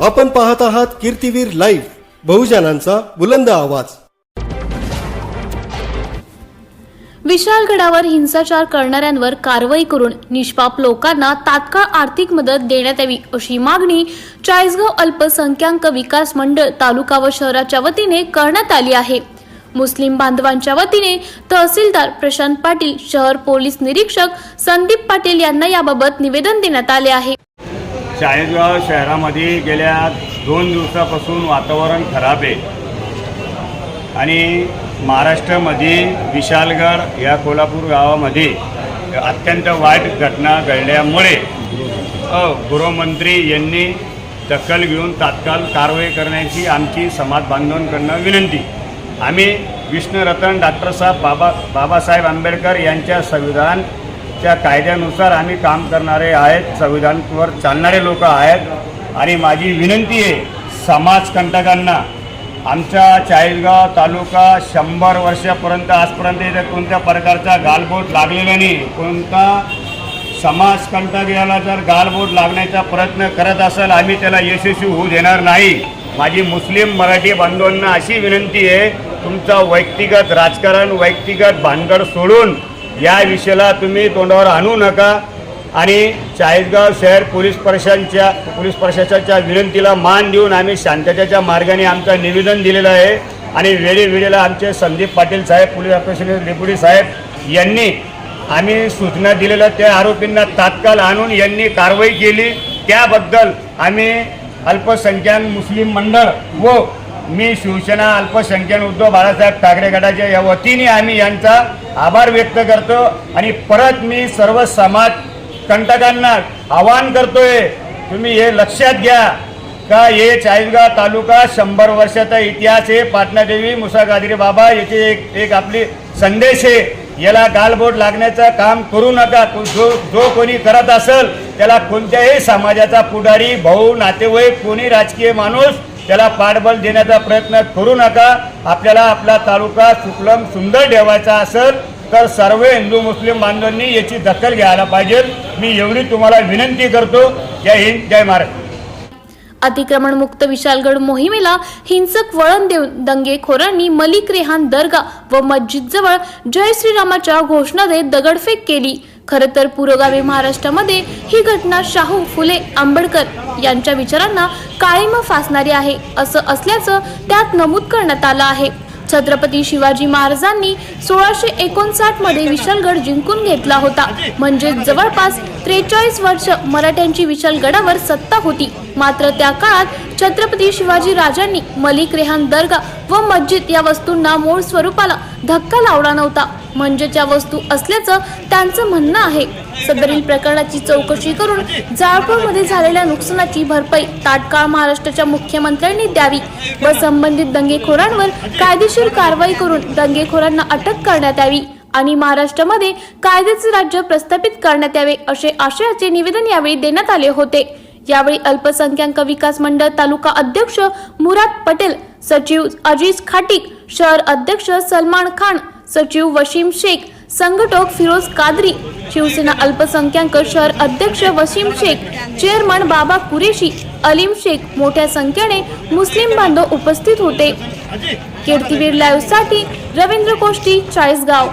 आपण पाहत आहात कीर्तीवीर लाईव्ह बहुजनांचा बुलंद आवाज. विशाळगडावर हिंसाचार करणाऱ्यांवर कारवाई करून निष्पाप लोकांना तात्काळ आर्थिक मदत देण्यात यावी अशी मागणी चाळीसगाव अल्पसंख्याक विकास मंडळ तालुका व शहराच्या वतीने करण्यात आली आहे. मुस्लिम बांधवांच्या वतीने तहसीलदार प्रशांत पाटील शहर पोलीस निरीक्षक संदीप पाटील यांना याबाबत निवेदन देण्यात आले आहे. चाळीसगाव शहरामध्ये गेल्या दोन दिवसापासून वातावरण खराब आहे. आणि महाराष्ट्रामध्ये विशालगड या कोल्हापूर गावामध्ये अत्यंत वाईट घटना घडल्यामुळे गृहमंत्री यांनी दखल घेऊन तात्काळ कारवाई करण्याची आमची समाज बांधवांकडनं विनंती. आम्ही विष्णुरतन डॉक्टरसाहेब बाबा बाबासाहेब आंबेडकर यांच्या संविधान त्या कायद्यानुसार आम्ही काम करणारे आहेत संविधानवर चालणारे लोक आहेत. आणि माझी विनंती आहे समाजकंटकांना आमच्या चाळीसगाव तालुका शंभर वर्षापर्यंत आजपर्यंत इथे कोणत्या प्रकारचा गालबोट लागलेला नाही. कोणता समाजकंटक याला जर गालबोट लागण्याचा प्रयत्न करत असेल आम्ही त्याला यशस्वी होऊ देणार नाही. माझी मुस्लिम मराठी बांधवांना अशी विनंती आहे तुमचं व्यक्तिगत राजकारण व्यक्तिगत भानगड सोडून या विषयाला तुम्ही तोंडावर आणू नका. आणि चाळीसगाव शहर पोलीस प्रशासनच्या पोलीस प्रशासनाच्या विनंतीला मान देऊन आम्ही शांततेच्या मार्गाने आमचं निवेदन दिलेलं आहे. आणि वेळेवेळेला आमचे संदीप पाटील साहेब पोलीस ऑपरेशन डेप्युटी साहेब यांनी आम्ही सूचना दिलेल्या त्या आरोपींना तात्काळ आणून यांनी कारवाई केली. त्याबद्दल आम्ही अल्पसंख्याक मुस्लिम मंडळ व मी शिवसेना अल्पसंख्याक उद्धव बाळासाहेब ठाकरे गटाच्या या वतीने आम्ही यांचा आभार व्यक्त करतो आणि परत मी सर्व समाज कंटकांना आवाहन करतोय तुम्ही हे लक्षात घ्या का हे चाळीसगाव तालुका शंभर वर्षाचा इतिहास आहे. पाटणादेवी मुसागादिरी बाबा याचे एक एक आपली संदेश आहे. याला गालबोट लागण्याचं काम करू नका. जो जो कोणी करत असेल त्याला कोणत्याही समाजाचा पुढारी भाऊ नातेवाईक कोणी राजकीय माणूस त्याला पाठबळ देण्याचा प्रयत्न करू नका. आपल्याला आपला तालुका सुकलम सुंदर ठेवायचा असेल तर सर्व हिंदू मुस्लिम बांधवांनी याची दखल घ्यायला पाहिजे. मी एवढी तुम्हाला विनंती करतो. जय हिंद जय महाराष्ट्र अतिक्रमणमुक्त विशालगड मोहिमेला हिंसक वळण देऊन दंगेखोरांनी मलिक रेहान दर्गा व मस्जिदजवळ जय श्रीरामाच्या घोषणा देत दगडफेक केली. खरं तर पुरोगामी महाराष्ट्रामध्ये ही घटना शाहू फुले आंबेडकर यांच्या विचारांना काळीमा फासणारी आहे असं असल्याचं त्यात नमूद करण्यात आलं आहे. छत्रपती शिवाजी महाराजांनी सोळाशे एकोणसाठमध्ये विशालगड जिंकून घेतला होता. म्हणजे जवळपास त्रेचाळीस वर्ष मराठ्यांची विशालगडावर सत्ता होती. मात्र त्या काळात छत्रपती शिवाजी राजांनी मलिक रेहान दर्गा व मस्जिद या वस्तूंना मूळ स्वरूपाला धक्का लावला नव्हता. म्हणजे त्या वस्तू असल्याचं त्यांचं म्हणणं आहे. सदरील प्रकरणाची चौकशी करून जाळपोळमध्ये झालेल्या नुकसानाची भरपाई तात्काळ महाराष्ट्राच्या मुख्यमंत्र्यांनी द्यावी व संबंधित दंगेखोरांवर कायदेशीर कारवाई करून दंगेखोरांना अटक करण्यात यावी आणि महाराष्ट्रामध्ये कायद्याचे राज्य प्रस्थापित करण्यात यावे असे आशयाचे निवेदन यावेळी देण्यात आले होते. यावेळी अल्पसंख्याक विकास मंडळ तालुका अध्यक्ष मुराद पटेल सचिव अजीज खाटिक शहर अध्यक्ष सलमान खान सचिव वशीम शेख संघटक फिरोज कादरी शिवसेना अल्पसंख्याक शहर अध्यक्ष वसीम शेख चेअरमन बाबा कुरेशी अलीम शेख मोठ्या संख्येने मुस्लिम बांधव उपस्थित होते. कीर्तीवीर लाईव्हसाठी रवींद्र कोष्टी चाळीसगाव.